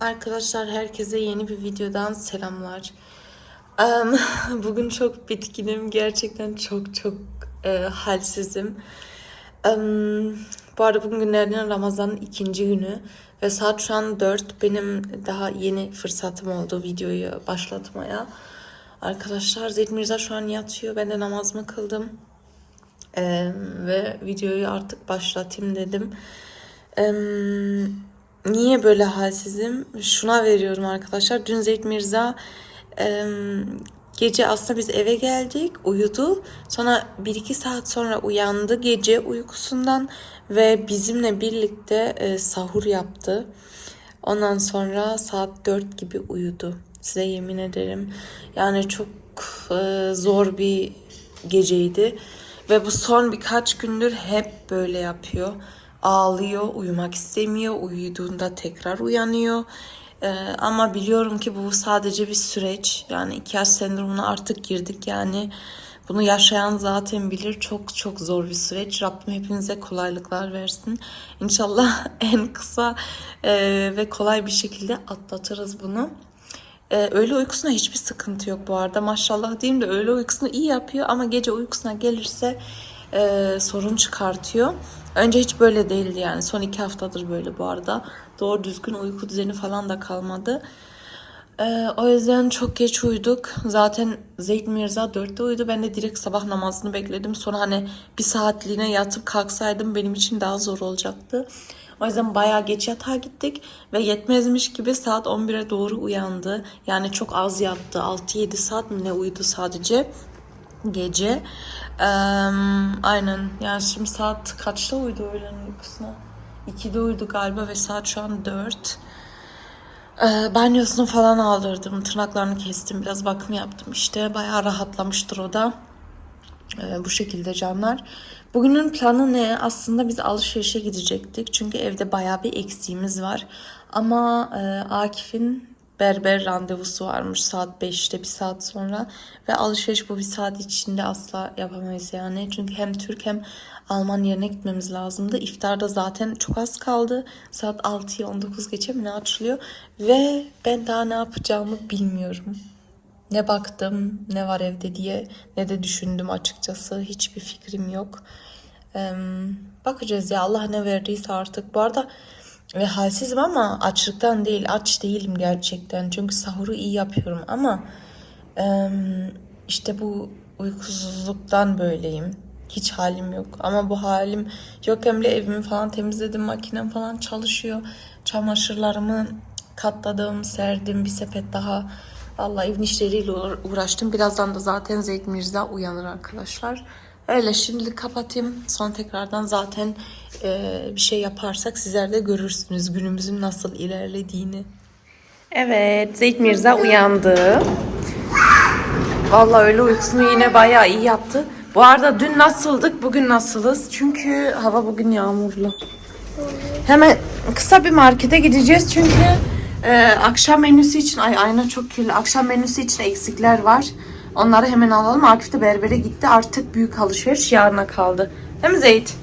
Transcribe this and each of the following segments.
Arkadaşlar herkese yeni bir videodan selamlar. Em, Bugün çok bitkinim. Gerçekten çok çok e, halsizim. Em, Bu arada bugün günlerden Ramazan'ın ikinci günü. Ve saat şu an 4. Benim daha yeni fırsatım oldu videoyu başlatmaya. Arkadaşlar Zeyd Mirza şu an yatıyor. Ben de namazımı kıldım. Em, ve videoyu artık başlatayım dedim. Em, niye böyle halsizim? Şuna veriyorum arkadaşlar. Dün Zeyd Mirza em, gece aslında biz eve geldik, uyudu. Sonra 1-2 saat sonra uyandı gece uykusundan ve bizimle birlikte e, sahur yaptı. Ondan sonra saat 4 gibi uyudu. Size yemin ederim. Yani çok e, zor bir geceydi. Ve bu son birkaç gündür hep böyle yapıyor. Ağlıyor, uyumak istemiyor. Uyuduğunda tekrar uyanıyor. Ee, ama biliyorum ki bu sadece bir süreç. Yani iki yaş sendromuna artık girdik yani. Bunu yaşayan zaten bilir. Çok çok zor bir süreç. Rabbim hepinize kolaylıklar versin. İnşallah en kısa e, ve kolay bir şekilde atlatırız bunu. Ee, öğle uykusuna hiçbir sıkıntı yok bu arada. Maşallah diyeyim de öğle uykusunu iyi yapıyor ama gece uykusuna gelirse e, sorun çıkartıyor. Önce hiç böyle değildi yani. Son iki haftadır böyle bu arada. Doğru düzgün uyku düzeni falan da kalmadı. Ee, o yüzden çok geç uyuduk. Zaten Zeyd Mirza 4'te uyudu. Ben de direkt sabah namazını bekledim. Sonra hani bir saatliğine yatıp kalksaydım benim için daha zor olacaktı. O yüzden bayağı geç yatağa gittik ve yetmezmiş gibi saat 11'e doğru uyandı. Yani çok az yattı. 6-7 saat mi ne uyudu sadece gece. Eee, aynen. Yani şimdi saat kaçta uyudu öğlen uykusuna? 2'de uyudu galiba ve saat şu an 4. Ee, banyosunu falan aldırdım. Tırnaklarını kestim. Biraz bakım yaptım işte. Bayağı rahatlamıştır o da. Ee, bu şekilde canlar. Bugünün planı ne? Aslında biz alışverişe gidecektik. Çünkü evde bayağı bir eksiğimiz var. Ama e, Akif'in berber randevusu varmış saat 5'te bir saat sonra. Ve alışveriş bu bir saat içinde asla yapamayız yani. Çünkü hem Türk hem Alman yerine gitmemiz lazımdı. İftarda zaten çok az kaldı. Saat 6'ya 19 geçe mi ne açılıyor. Ve ben daha ne yapacağımı bilmiyorum. Ne baktım, ne var evde diye ne de düşündüm açıkçası. Hiçbir fikrim yok. Eee, bakacağız ya Allah ne verdiyse artık. Bu arada ve halsizim ama açlıktan değil, aç değilim gerçekten. Çünkü sahuru iyi yapıyorum ama eee, işte bu uykusuzluktan böyleyim. Hiç halim yok. Ama bu halim yok hem de evimi falan temizledim. Makinem falan çalışıyor. Çamaşırlarımı katladım, serdim bir sepet daha. Vallahi evin işleriyle uğra- uğraştım. Birazdan da zaten Zeyd Mirza uyanır arkadaşlar. Öyle şimdilik kapatayım. Sonra tekrardan zaten e, bir şey yaparsak sizler de görürsünüz günümüzün nasıl ilerlediğini. Evet, Zeyd Mirza uyandı. Vallahi öyle uykusunu yine bayağı iyi yaptı. Bu arada dün nasıldık, bugün nasılız? Çünkü hava bugün yağmurlu. Hemen kısa bir markete gideceğiz çünkü e, akşam menüsü için ay ayna çok kirli. Akşam menüsü için eksikler var. Onları hemen alalım. Akif de berbere gitti. Artık büyük alışveriş yarına kaldı. Değil mi Zeyt?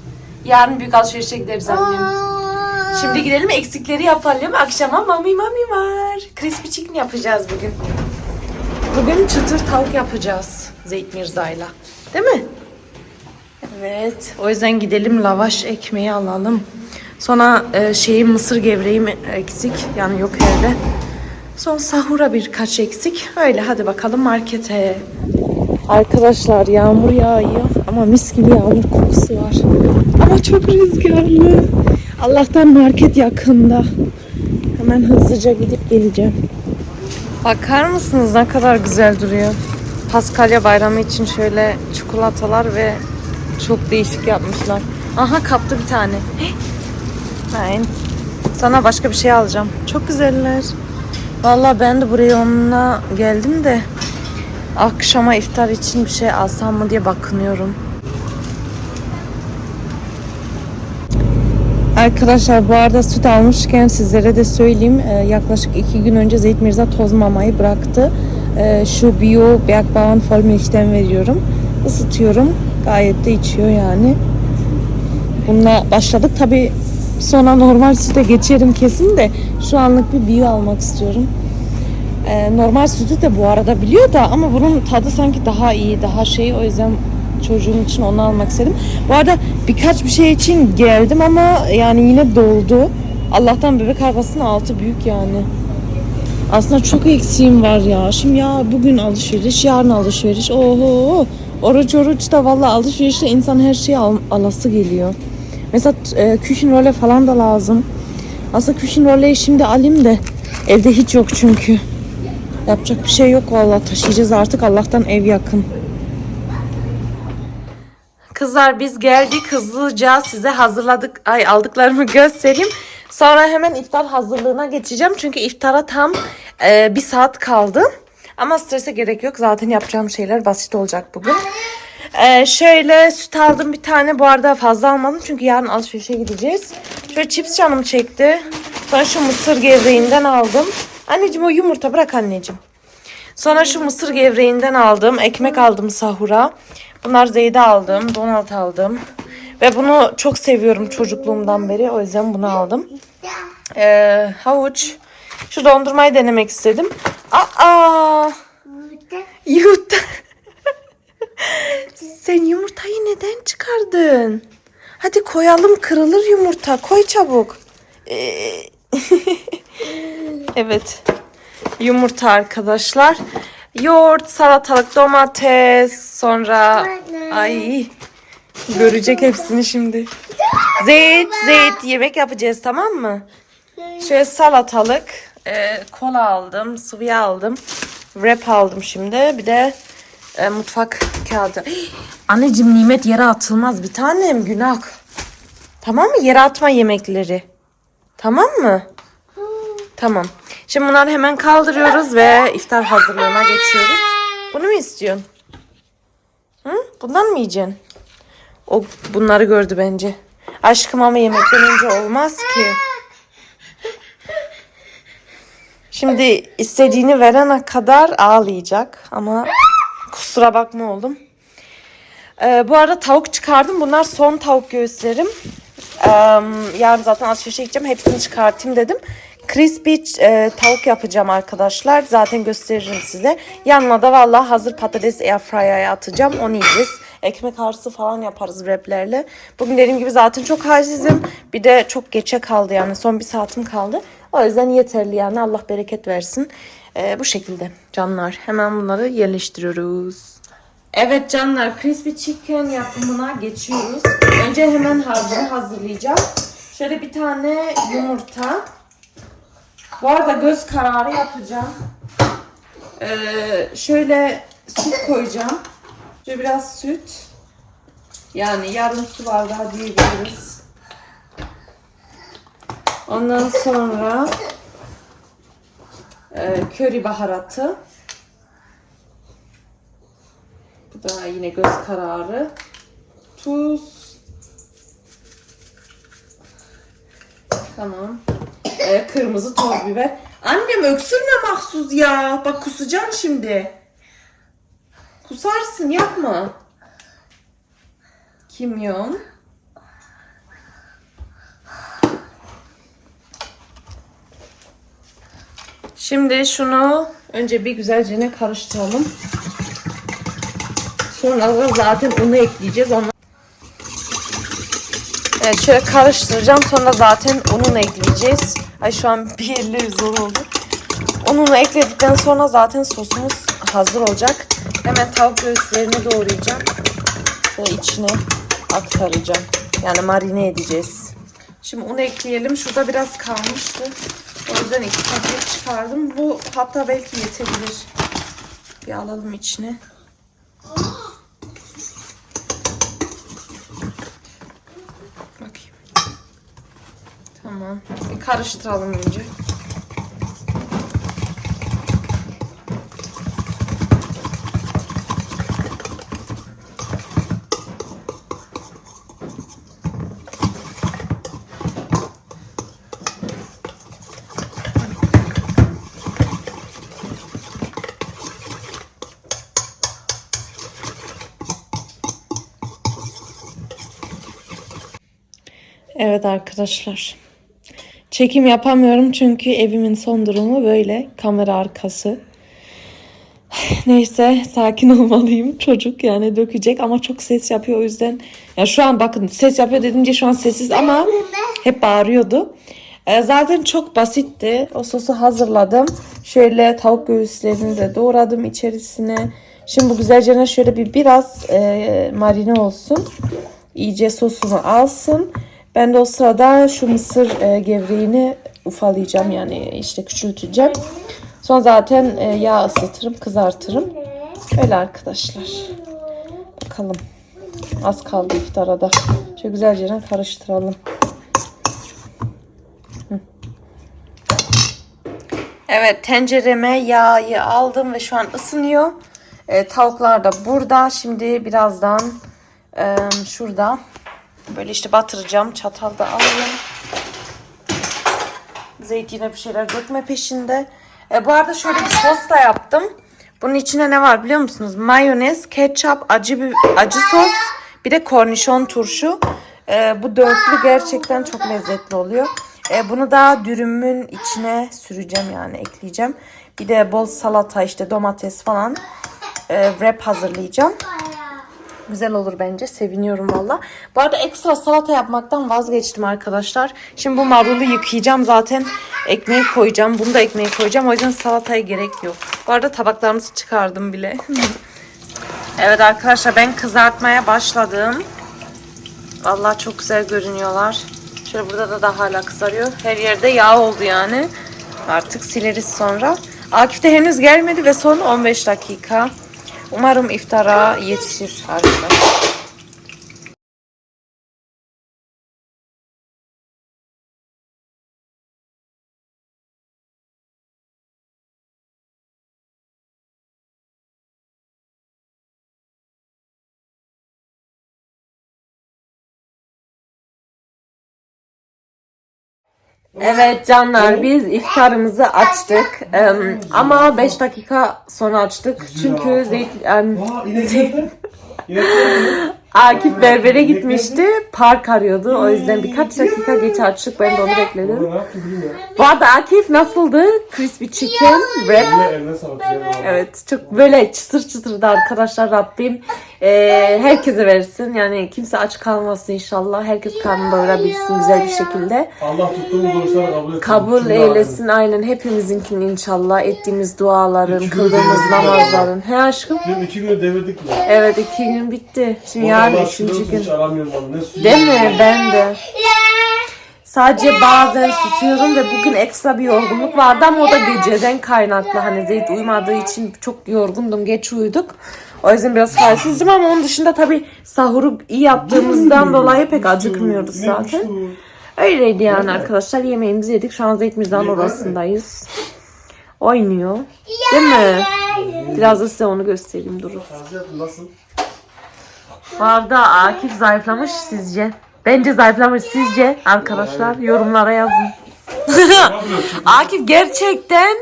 Yarın büyük alışverişe gideriz annem. Şimdi gidelim eksikleri yapalım. Akşama mami mami var. Crispy chicken yapacağız bugün. Bugün çıtır tavuk yapacağız Zeyt Mirza'yla. Değil mi? Evet. O yüzden gidelim lavaş ekmeği alalım. Sonra e, şeyi mısır gevreğim eksik. Yani yok evde. Son sahura birkaç eksik. Öyle hadi bakalım markete. Arkadaşlar yağmur yağıyor ama mis gibi yağmur kokusu var. Ama çok rüzgarlı. Allah'tan market yakında. Hemen hızlıca gidip geleceğim. Bakar mısınız ne kadar güzel duruyor. Paskalya bayramı için şöyle çikolatalar ve çok değişik yapmışlar. Aha kaptı bir tane. Nein. Sana başka bir şey alacağım. Çok güzeller. Vallahi ben de buraya onunla geldim de akşama iftar için bir şey alsam mı diye bakınıyorum. Arkadaşlar bu arada süt almışken sizlere de söyleyeyim. Ee, yaklaşık iki gün önce Zeyt Mirza toz mamayı bıraktı. Ee, şu bio Bergbauern Vollmilch'ten veriyorum. Isıtıyorum. Gayet de içiyor yani. Bununla başladık. Tabi sonra normal süte geçerim kesin de Şu anlık bir bio almak istiyorum. Ee, normal sütü de bu arada biliyor da ama bunun tadı sanki daha iyi, daha şey. O yüzden çocuğum için onu almak istedim. Bu arada birkaç bir şey için geldim ama yani yine doldu. Allah'tan bebek arabasının altı büyük yani. Aslında çok eksiğim var ya. Şimdi ya bugün alışveriş, yarın alışveriş. Oho. Oruç oruç da valla alışverişte insan her şeyi al, alası geliyor. Mesela e, küçün role falan da lazım. Aslında küçün roleyi şimdi alayım da evde hiç yok çünkü. Yapacak bir şey yok valla taşıyacağız artık Allah'tan ev yakın. Kızlar biz geldik hızlıca size hazırladık ay aldıklarımı göstereyim. Sonra hemen iftar hazırlığına geçeceğim. Çünkü iftara tam e, bir saat kaldı. Ama strese gerek yok. Zaten yapacağım şeyler basit olacak bugün. E, şöyle süt aldım bir tane. Bu arada fazla almadım. Çünkü yarın alışverişe gideceğiz. Şöyle chips canım çekti. Sonra şu mısır gevreğinden aldım. Anneciğim o yumurta bırak anneciğim. Sonra şu mısır gevreğinden aldım. Ekmek aldım sahura. Bunlar Zeyde aldım. Donat aldım. Ve bunu çok seviyorum çocukluğumdan beri. O yüzden bunu aldım. Ee, havuç. Şu dondurmayı denemek istedim. Aa! Yumurta. Sen yumurtayı neden çıkardın? Hadi koyalım kırılır yumurta. Koy çabuk. Ee, evet. Yumurta arkadaşlar. Yoğurt, salatalık, domates, sonra ay görecek hepsini şimdi. Zeyt, zeyt yemek yapacağız tamam mı? Şöyle salatalık, e, kola aldım, sıvı aldım, wrap aldım şimdi. Bir de e, mutfak kağıdı. Anneciğim nimet yere atılmaz bir tanem günah. Tamam mı? Yere atma yemekleri. Tamam mı? Tamam. Şimdi bunları hemen kaldırıyoruz ve iftar hazırlığına geçiyoruz. Bunu mu istiyorsun? Hı? Bundan mı yiyeceksin? O bunları gördü bence. Aşkım ama yemekten önce olmaz ki. Şimdi istediğini verene kadar ağlayacak ama kusura bakma oğlum. Ee, bu arada tavuk çıkardım. Bunlar son tavuk göğüslerim. Ee, yarın zaten alışverişe gideceğim. Hepsini çıkartayım dedim. Crispy e, tavuk yapacağım arkadaşlar. Zaten gösteririm size. Yanına da vallahi hazır patates airfryer'a atacağım. Onu yiyeceğiz. Ekmek arası falan yaparız wraplerle. Bugün dediğim gibi zaten çok halsizim. Bir de çok geçe kaldı yani. Son bir saatim kaldı. O yüzden yeterli yani. Allah bereket versin. Ee, bu şekilde canlar. Hemen bunları yerleştiriyoruz. Evet canlar crispy chicken yapımına geçiyoruz. Önce hemen harcını hazırlayacağım. Şöyle bir tane yumurta. Bu arada göz kararı yapacağım. Ee, şöyle süt koyacağım. Şöyle biraz süt. Yani yarım su bardağı diyebiliriz. Ondan sonra köri baharatı. Bu da yine göz kararı. Tuz. Tamam. Ee, kırmızı toz biber. Annem öksürme mahsus ya. Bak kusacaksın şimdi. Kusarsın yapma. Kimyon. Şimdi şunu önce bir güzelce karıştıralım. Sonra da zaten unu ekleyeceğiz. Ondan Evet şöyle karıştıracağım. Sonra zaten ununu ekleyeceğiz. Ay şu an bir elle zor oldu. Ununu ekledikten sonra zaten sosumuz hazır olacak. Hemen tavuk göğüslerini doğrayacağım. Ve içine aktaracağım. Yani marine edeceğiz. Şimdi un ekleyelim. Şurada biraz kalmıştı. O yüzden iki paket çıkardım. Bu hatta belki yetebilir. Bir alalım içine. Bakayım. Tamam. Bir karıştıralım önce. Evet arkadaşlar. Çekim yapamıyorum çünkü evimin son durumu böyle. Kamera arkası. Neyse sakin olmalıyım. Çocuk yani dökecek ama çok ses yapıyor o yüzden. Ya şu an bakın ses yapıyor dediğimce şu an sessiz ama hep bağırıyordu. Ee, zaten çok basitti. O sosu hazırladım. Şöyle tavuk göğüslerini de doğradım içerisine. Şimdi bu güzelce şöyle bir biraz e, marine olsun. İyice sosunu alsın. Ben de o sırada şu mısır e, gevreğini ufalayacağım yani işte küçülteceğim. Sonra zaten e, yağ ısıtırım, kızartırım. Öyle arkadaşlar. Bakalım. Az kaldı iftara da. Şöyle güzelce karıştıralım. Evet tencereme yağı aldım ve şu an ısınıyor. E, tavuklar da burada. Şimdi birazdan e, şurada böyle işte batıracağım. Çatal da alayım. Zeytine bir şeyler dökme peşinde. E, bu arada şöyle bir sos da yaptım. Bunun içine ne var biliyor musunuz? Mayonez, ketçap, acı bir acı sos, bir de kornişon turşu. E, bu dörtlü gerçekten çok lezzetli oluyor. E, bunu da dürümün içine süreceğim yani ekleyeceğim. Bir de bol salata işte domates falan e, wrap hazırlayacağım. Güzel olur bence. Seviniyorum valla. Bu arada ekstra salata yapmaktan vazgeçtim arkadaşlar. Şimdi bu marulu yıkayacağım zaten. Ekmeği koyacağım. Bunu da ekmeği koyacağım. O yüzden salataya gerek yok. Bu arada tabaklarımızı çıkardım bile. evet arkadaşlar ben kızartmaya başladım. Vallahi çok güzel görünüyorlar. Şöyle burada da daha hala kızarıyor. Her yerde yağ oldu yani. Artık sileriz sonra. Akif de henüz gelmedi ve son 15 dakika. Umarım iftara yetişir arkadaşlar. Evet canlar biz iftarımızı açtık. Em, ama 5 dakika sonra açtık. Çünkü Zeyt, em, Aa inek nerede? İnek nerede? Akif berbere gitmişti park arıyordu o yüzden birkaç dakika geç açtık ben de onu bekledim. Bu arada Akif nasıldı? Crispy chicken wrap. Evet çok böyle çıtır çıtırdı arkadaşlar Rabbim eee, herkese versin yani kimse aç kalmasın inşallah herkes karnını doyurabilsin güzel bir şekilde. Allah tuttuğumuz oruçları kabul etsin. Kabul eylesin aynen hepimizinkini inşallah ettiğimiz duaların, kıldığımız gün namazların. He aşkım? Dün iki günü devirdik mi? Evet iki gün bitti. Şimdi Vallahi yarın Allah üçüncü gün. Değil mi? Ben de. Sadece bazen susuyorum ve bugün ekstra bir yorgunluk vardı ama o da geceden kaynaklı. Hani Zeyt uyumadığı için çok yorgundum. Geç uyuduk. O yüzden biraz halsizdim ama onun dışında tabii sahuru iyi yaptığımızdan dolayı pek acıkmıyoruz zaten. Öyleydi yani arkadaşlar. Yemeğimizi yedik. Şu an Zeyt Mirza'nın odasındayız. Oynuyor. Değil mi? Biraz da size onu göstereyim durun. Nasıl? Arada Akif zayıflamış sizce? Bence zayıflamış sizce arkadaşlar yorumlara yazın. Akif gerçekten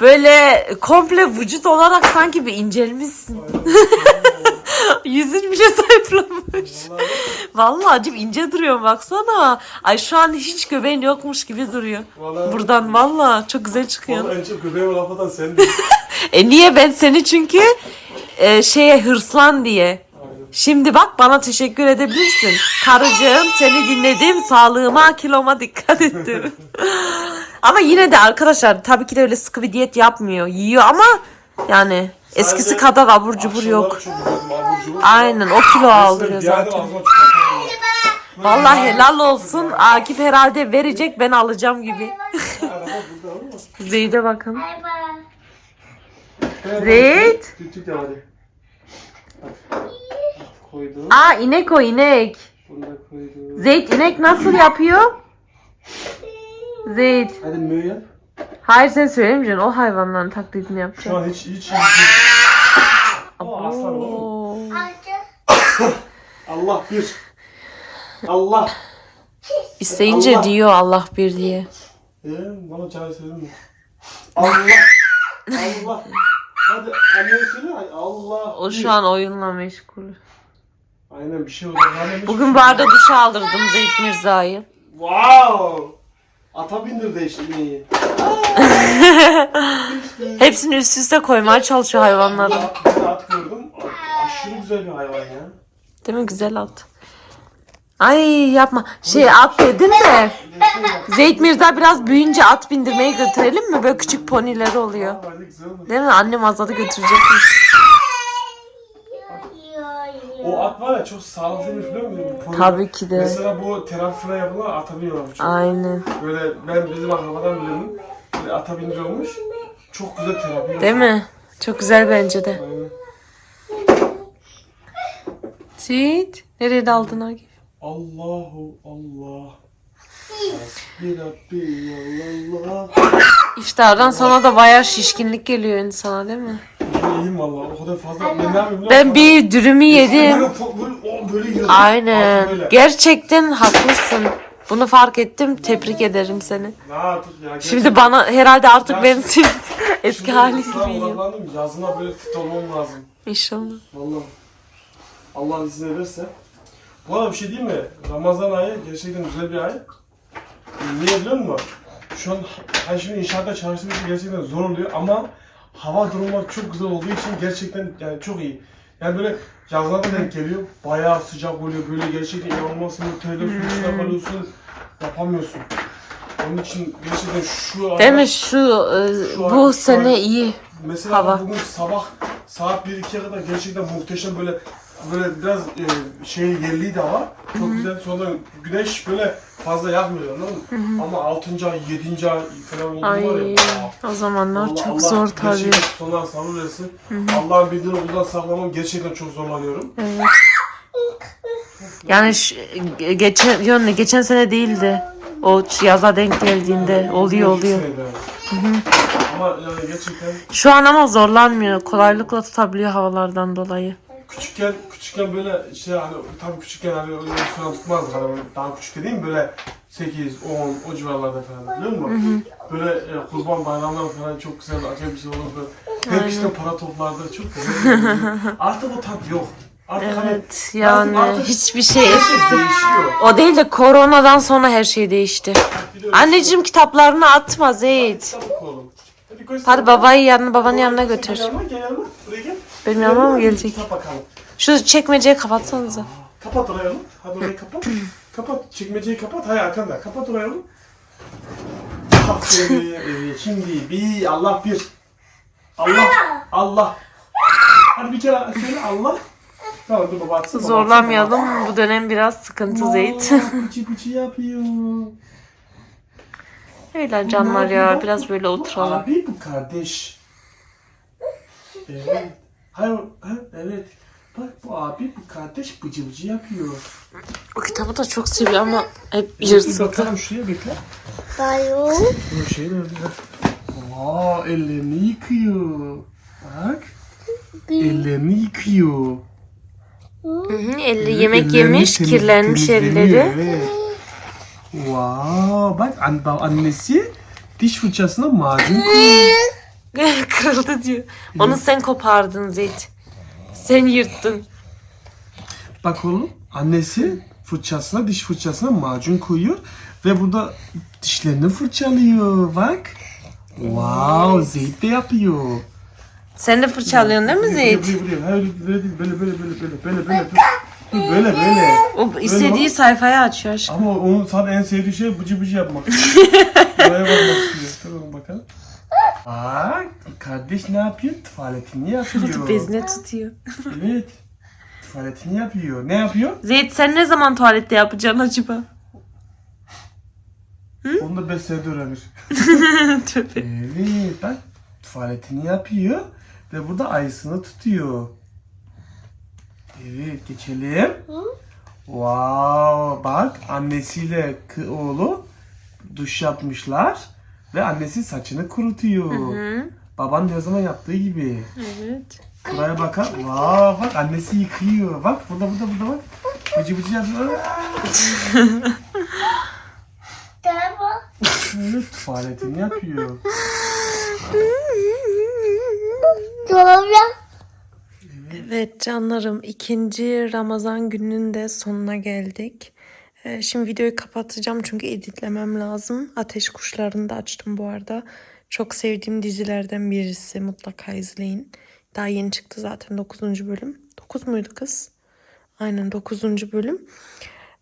böyle komple vücut olarak sanki bir incelmişsin. Yüzün bile zayıflamış. Vallahi acım ince duruyor baksana. Ay şu an hiç göbeğin yokmuş gibi duruyor. Vallahi- Buradan vallahi çok güzel çıkıyor. Vallahi en çok göbeğime laf atan sendin. E niye ben seni çünkü e, şeye hırslan diye. Şimdi bak bana teşekkür edebilirsin. Karıcığım seni dinledim. Sağlığıma, kiloma dikkat ettim. ama yine de arkadaşlar tabii ki de öyle sıkı bir diyet yapmıyor. Yiyor ama yani eskisi Sadece kadar abur cubur yok. Abur cubur. Aynen o kilo aldırıyor zaten. Vallahi helal olsun. Akif herhalde verecek ben alacağım gibi. Zeyde bakın. Ya hadi. Koydum. Aa inek o inek. Bunu da koydum. Zeyt inek nasıl yapıyor? Zeyt. Hadi mö yap. Hayır sen söylemeyeceksin. O hayvanların taklidini Şu yapacaksın. an hiç hiç hiç. O aslan oğlum. Oo. Allah bir. Allah. İsteyince Allah. diyor Allah bir diye. Ee, bana çay söyledin mi? Allah. Allah. Hadi anneye söyle. Ay, Allah. O bir. şu an oyunla meşgul. Aynen bir şey oldu. Hiç- Bugün bu arada duş aldırdım Zeyt Mirza'yı. Wow. Ata bindirdi işte ineği. Hepsini üst üste koymaya çalışıyor hayvanları. At, bir at gördüm. At, aşırı güzel bir hayvan ya. Değil mi? Güzel at. Ay yapma. Şey at dedin de. Zeyt Mirza biraz büyüyünce at bindirmeye götürelim mi? Böyle küçük ponileri oluyor. Aa, güzel. Değil mi? Annem Azad'ı götürecekmiş. O at var ya çok sağlıklıymış biliyor musun? Pony- Tabii ki de. Mesela bu terafine yapılan ata biniyorlar. Çok Aynen. Böyle ben bizim akrabadan biliyorum. Böyle ata bindiriyormuş. Çok güzel terapi. Değil mi? Çok güzel bence de. Aynen. Zeyt. Nereye daldın Agif? Allahu Allah. İftardan sonra da bayağı şişkinlik geliyor insana değil mi? Ben iyiyim valla o kadar fazla. Ben ne yapayım biliyor Ben musun? bir dürümü yedim. Aynen. Gerçekten haklısın. Bunu fark ettim. Tebrik ederim seni. Ne yaptık ya? Şimdi bana herhalde artık ben sil- eski hali şu an gibi yiyorum. odaklandım. Yazına böyle fit olmam lazım. İnşallah. Vallahi. Allah izin ederse. Bu arada bir şey diyeyim mi? Ramazan ayı gerçekten güzel bir ay. Niye biliyor musun? Şu an hani şimdi inşaatta çalıştığım için gerçekten zor oluyor ama hava durumları çok güzel olduğu için gerçekten yani çok iyi. Yani böyle yazlarda denk geliyor. Bayağı sıcak oluyor. Böyle gerçekten inanılmaz terle su içinde kalıyorsun. Yapamıyorsun. Onun için gerçekten şu ara- Değil mi? Şu, e, Şu bu şu sene an- iyi. Mesela Hava. bugün sabah saat 1-2'ye kadar gerçekten muhteşem böyle böyle biraz e, şey yerliydi hava. Çok güzel. Sonra güneş böyle fazla yakmıyor anladın mı? Ama 6. ay, 7. ay falan oldu var ya. o zamanlar Allah- çok Allah zor tabii. Gerçekten sonlar sabır versin. Allah'ın bildiğini buradan saklamam gerçekten çok zorlanıyorum. Evet. Yani şu, ge- geçen ne geçen sene değildi. O yaza denk geldiğinde oluyor İki oluyor. senede. Ama yani gerçekten Şu an ama zorlanmıyor. Kolaylıkla tutabiliyor havalardan dolayı. Küçükken küçükken böyle şey hani tabii küçükken hani öyle falan tutmazdık hani daha küçük dediğim böyle 8, 10 o civarlarda falan biliyor musun? Böyle e, kurban bayramları falan çok güzel acayip bir şey olurdu. Herkes de para toplardı çok güzel. Artık o tat yok. Artık hani Evet yani artık- hiçbir şey her şey değişiyor. O değil de koronadan sonra her şey değişti. Bir de öyle Anneciğim kitaplarını atma şey-. Kitap oku Hadi göster. Hadi babayı yanına babanın yanına Gel götür. yanıma gel yanıma. Benim yanıma mı Gel, gelecek? Kitap bakalım. Şu çekmeceyi kapatsanıza. Kapat orayı oğlum. Hadi orayı kapat. kapat. Çekmeceyi kapat. Hayır arkanda. Kapat orayı oğlum. Şimdi bir Allah bir. Allah. Allah. Hadi bir kere söyle Allah. Tamam dur baba atsın. baba Zorlamayalım. Bu dönem biraz atsın. sıkıntı Aa, Zeyt. Pıçı pıçı yapıyor. Öyle canlar ya. Biraz böyle oturalım. abi bu kardeş. Evet. Hayır, ha, evet. Bak bu abi bu kardeş bıcı bıcı yapıyor. O kitabı da çok seviyor ama hep Bir yırtıldı. bakalım şuraya bekle. Bayo. Bu şey nerede? Aa ellerini yıkıyor. Bak. Ellerini yıkıyor. Hı hı, elle yemek Ellerini yemiş, temiz- kirlenmiş temizleniyor, elleri. Evet. Wow, bak an- ba- annesi diş fırçasına macun koyuyor. Kırıldı diyor. Onu sen kopardın Zeyt. Sen yırttın. Bak oğlum annesi fırçasına diş fırçasına macun koyuyor ve burada dişlerini fırçalıyor bak. Wow, Zeyt de yapıyor. Sen de fırçalıyorsun değil mi Zeyt? Böyle böyle böyle böyle böyle böyle böyle böyle böyle. O istediği sayfayı açıyor aşkım. Ama onun sadece en sevdiği şey bıcı bıcı yapmak. Buraya bakmak istiyor. Dur bakalım. Bak kardeş ne yapıyor? Tuvaletini yapıyor. Bezine tutuyor. Evet. Tuvaletini yapıyor. Ne yapıyor? Zeyt sen ne zaman tuvalette yapacaksın acaba? Onu da 5 senede öğrenir. Tövbe. Evet bak tuvaletini yapıyor ve burada ayısını tutuyor. Evet geçelim. Wow bak annesiyle oğlu duş yapmışlar ve annesi saçını kurutuyor. Hı, Baban ne zaman yaptığı gibi. evet. Buraya bakar. Wow bak annesi yıkıyor. Bak burada burada burada bak. Bıcı bıcı yapıyor. Evet tuvaletini yapıyor. Tamam. Evet canlarım ikinci Ramazan gününün de sonuna geldik. Ee, şimdi videoyu kapatacağım çünkü editlemem lazım. Ateş Kuşları'nı da açtım bu arada. Çok sevdiğim dizilerden birisi. Mutlaka izleyin. Daha yeni çıktı zaten 9. bölüm. 9 muydu kız? Aynen 9. bölüm.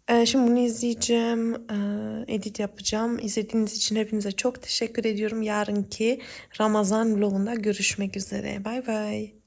Ee, şimdi bunu izleyeceğim. Ee, edit yapacağım. İzlediğiniz için hepinize çok teşekkür ediyorum. Yarınki Ramazan vlogunda görüşmek üzere. Bay bay.